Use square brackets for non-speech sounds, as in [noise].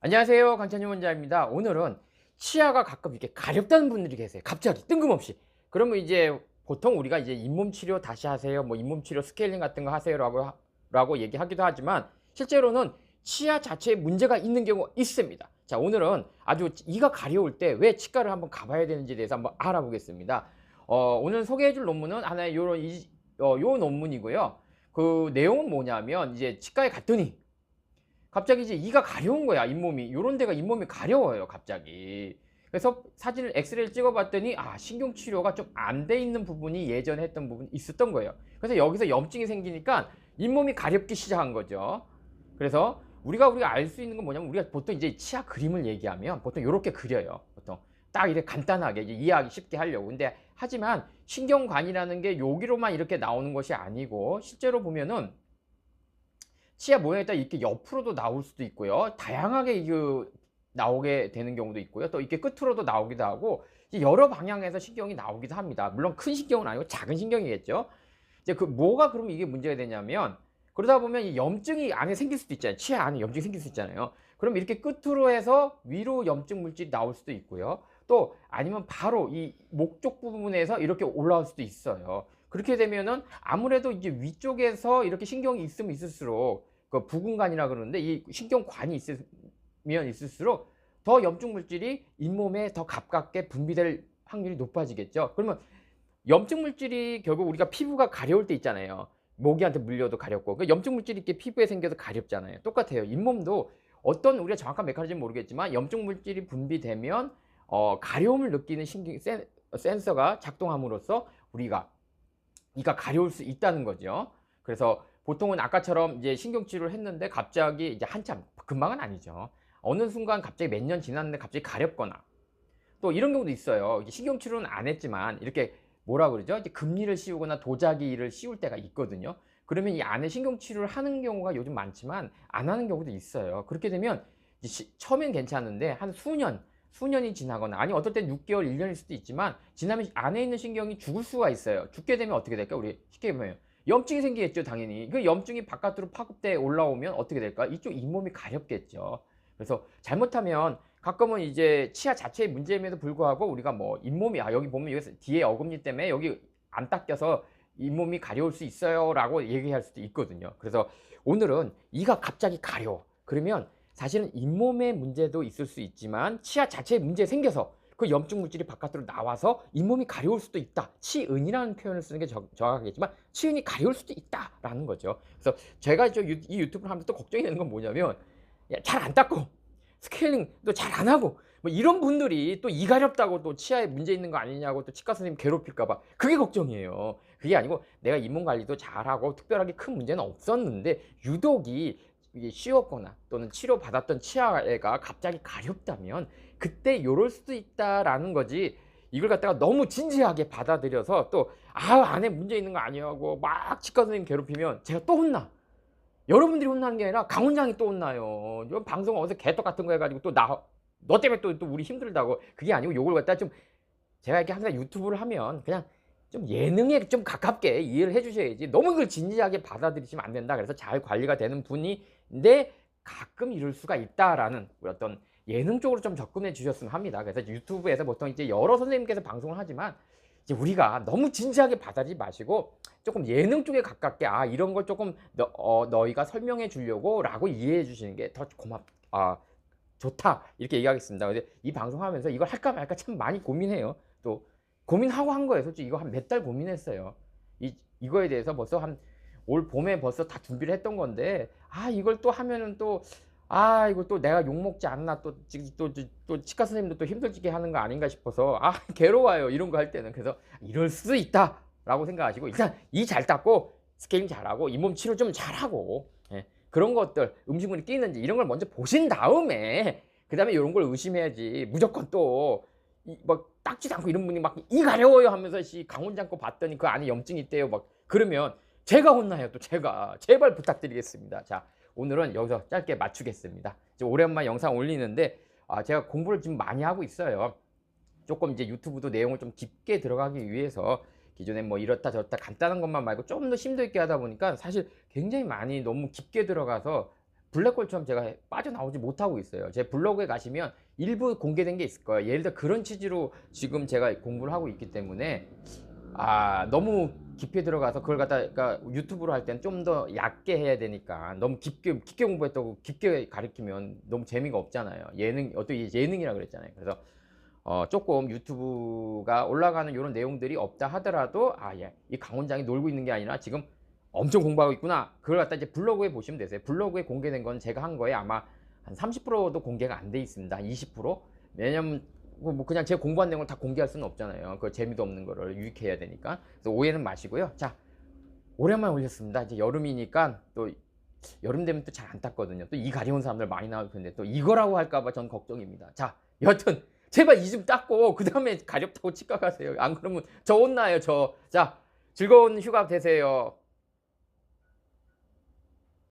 안녕하세요. 강찬유 원장입니다. 오늘은 치아가 가끔 이렇게 가렵다는 분들이 계세요. 갑자기 뜬금없이. 그러면 이제 보통 우리가 이제 잇몸 치료 다시 하세요. 뭐 잇몸 치료 스케일링 같은 거 하세요 라고 하- 라고 얘기하기도 하지만 실제로는 치아 자체에 문제가 있는 경우가 있습니다. 자 오늘은 아주 이가 가려울 때 왜 치과를 한번 가봐야 되는지에 대해서 한번 알아보겠습니다. 어, 오늘 소개해 줄 논문은 하나의 요런 이, 어, 요 논문이고요. 그 내용은 뭐냐면 이제 치과에 갔더니 갑자기 이제 이가 가려운 거야 잇몸이. 요런 데가 잇몸이 가려워요 갑자기. 그래서 사진을 엑스레이를 찍어봤더니 아 신경 치료가 좀 안 돼 있는 부분이 예전에 했던 부분이 있었던 거예요. 그래서 여기서 염증이 생기니까 잇몸이 가렵기 시작한 거죠. 그래서 우리가 우리가 알 수 있는 건 뭐냐면 우리가 보통 이제 치아 그림을 얘기하면 보통 이렇게 그려요 보통. 딱 이렇게 간단하게 이해하기 쉽게 하려고. 근데 하지만 신경관이라는 게 여기로만 이렇게 나오는 것이 아니고 실제로 보면은 치아 모양에 따라 이렇게 옆으로도 나올 수도 있고요. 다양하게 이게 나오게 되는 경우도 있고요. 또 이렇게 끝으로도 나오기도 하고 여러 방향에서 신경이 나오기도 합니다. 물론 큰 신경은 아니고 작은 신경이겠죠. 이제 그 뭐가 그러면 이게 문제가 되냐면 그러다 보면 이 염증이 안에 생길 수도 있잖아요. 치아 안에 염증이 생길 수 있잖아요. 그럼 이렇게 끝으로 해서 위로 염증 물질이 나올 수도 있고요. 또 아니면 바로 이 목 쪽 부분에서 이렇게 올라올 수도 있어요. 그렇게 되면은 아무래도 이제 위쪽에서 이렇게 신경이 있으면 있을수록 그 부근관이라 그러는데 이 신경관이 있으면 있을수록 더 염증 물질이 잇몸에 더 가깝게 분비될 확률이 높아지겠죠. 그러면 염증 물질이 결국 우리가 피부가 가려울 때 있잖아요. 모기한테 물려도 가렵고 그 염증 물질이 이렇게 피부에 생겨도 가렵잖아요. 똑같아요. 잇몸도 어떤 우리가 정확한 메커니즘은 모르겠지만 염증 물질이 분비되면 어, 가려움을 느끼는 신경 센, 센서가 작동함으로써 우리가 이가 가려울 수 있다는 거죠. 그래서 보통은 아까처럼 이제 신경치료를 했는데 갑자기 이제 한참 금방은 아니죠. 어느 순간 갑자기 몇 년 지났는데 갑자기 가렵거나 또 이런 경우도 있어요. 신경치료는 안 했지만 이렇게 뭐라 그러죠? 이제 금리를 씌우거나 도자기를 씌울 때가 있거든요. 그러면 이 안에 신경치료를 하는 경우가 요즘 많지만 안 하는 경우도 있어요. 그렇게 되면 시- 처음엔 괜찮은데 한 수년, 수년이 지나거나 아니 어떨 땐 6개월, 1년일 수도 있지만 지나면 안에 있는 신경이 죽을 수가 있어요. 죽게 되면 어떻게 될까? 우리 쉽게 보면 염증이 생기겠죠, 당연히. 그 염증이 바깥으로 파급돼 올라오면 어떻게 될까? 이쪽 잇몸이 가렵겠죠. 그래서 잘못하면 가끔은 이제 치아 자체의 문제임에도 불구하고 우리가 뭐 잇몸이 아 여기 보면 여기서 뒤에 어금니 때문에 여기 안 닦여서 잇몸이 가려울 수 있어요 라고 얘기할 수도 있거든요. 그래서 오늘은 이가 갑자기 가려워. 그러면 사실은 잇몸의 문제도 있을 수 있지만 치아 자체에 문제 생겨서 그 염증 물질이 바깥으로 나와서 잇몸이 가려울 수도 있다. 치은이라는 표현을 쓰는 게 정- 정확하겠지만 치은이 가려울 수도 있다라는 거죠. 그래서 제가 저 유- 이 유튜브를 하면서 또 걱정이 되는 건 뭐냐면 잘 안 닦고 스케일링도 잘 안 하고 뭐 이런 분들이 또 이 가렵다고 또 치아에 문제 있는 거 아니냐고 또 치과 선생님 괴롭힐까봐 그게 걱정이에요. 그게 아니고 내가 잇몸 관리도 잘하고 특별하게 큰 문제는 없었는데 유독이 쉬웠거나 또는 치료 받았던 치아가 갑자기 가렵다면 그때 요럴 수도 있다라는 거지. 이걸 갖다가 너무 진지하게 받아들여서 또 아 안에 문제 있는 거 아니냐고 막 치과 선생님 괴롭히면 제가 또 혼나. 여러분들이 혼나는 게 아니라 강 원장이 또 혼나요. 이런 방송 어디서 개떡 같은 거 해가지고 또 나 너 때문에 또, 또 우리 힘들다고. 그게 아니고 요걸 갖다 좀 제가 이렇게 항상 유튜브를 하면 그냥 좀 예능에 좀 가깝게 이해를 해주셔야지. 너무 이걸 진지하게 받아들이시면 안 된다. 그래서 잘 관리가 되는 분 인데 가끔 이럴 수가 있다라는 어떤 예능 쪽으로 좀 접근해 주셨으면 합니다 그래서 유튜브에서 보통 이제 여러 선생님께서 방송을 하지만 이제 우리가 너무 진지하게 받아들이지 마시고 조금 예능 쪽에 가깝게 아 이런 걸 조금 너, 어, 너희가 설명해 주려고 라고 이해해 주시는 게 더 고맙 아 좋다 이렇게 얘기하겠습니다 근데 이 방송하면서 이걸 할까 말까 참 많이 고민해요 또 고민하고 한 거예요. 솔직히 이거 한 몇 달 고민했어요. 이 이거에 대해서 벌써 한 올 봄에 벌써 다 준비를 했던 건데 아 이걸 또 하면은 또 아 이거 또 내가 욕 먹지 않나. 또또또 또, 또 치과 선생님도 또 힘들게 하는 거 아닌가 싶어서 아 [laughs] 괴로워요. 이런 거 할 때는. 그래서 이럴 수 있다 라고 생각하시고 일단 이 잘 닦고 스케일링 잘하고 잇몸 치료 좀 잘하고 예, 그런 것들 음식물이 끼는지 이런 걸 먼저 보신 다음에 그 다음에 이런 걸 의심해야지. 무조건 또 막 닦지도 않고 이런 분이 막 이 가려워요 하면서 씨 강원장 거 봤더니 그 안에 염증이 있대요. 막 그러면 제가 혼나요 또 제가 제발 부탁드리겠습니다 자 오늘은 여기서 짧게 맞추겠습니다 오랜만에 영상 올리는데 아 제가 공부를 지금 많이 하고 있어요 조금 이제 유튜브도 내용을 좀 깊게 들어가기 위해서 기존에 뭐 이렇다 저렇다 간단한 것만 말고 좀 더 심도 있게 하다 보니까 사실 굉장히 많이 너무 깊게 들어가서 블랙홀처럼 제가 빠져나오지 못하고 있어요. 제 블로그에 가시면 일부 공개된 게 있을 거예요. 예를 들어 그런 취지로 지금 제가 공부를 하고 있기 때문에 아 너무 깊이 들어가서 그걸 갖다 그러니까 유튜브로 할 때는 좀 더 얕게 해야 되니까 너무 깊게 깊게 공부했다고 깊게 가르치면 너무 재미가 없잖아요. 예능 어떤 예능이라 그랬잖아요. 그래서 어, 조금 유튜브가 올라가는 이런 내용들이 없다 하더라도 아, 예, 이 강원장이 놀고 있는 게 아니라 지금 엄청 공부하고 있구나. 그걸 갖다 이제 블로그에 보시면 되세요. 블로그에 공개된 건 제가 한 거에 아마 한 30%도 공개가 안 돼 있습니다. 한 20%. 왜냐면 뭐 그냥 제가 공부한 내용을 다 공개할 수는 없잖아요. 그 재미도 없는 거를 유익해야 되니까. 그래서 오해는 마시고요. 자, 오랜만에 올렸습니다. 이제 여름이니까 또 여름 되면 또 잘 안 닦거든요. 또 이 가려운 사람들 많이 나올 텐데 또 이거라고 할까봐 전 걱정입니다. 자, 여튼 제발 이좀 닦고 그 다음에 가렵다고 치과 가세요. 안 그러면 저 혼나요. 저. 자, 즐거운 휴가 되세요.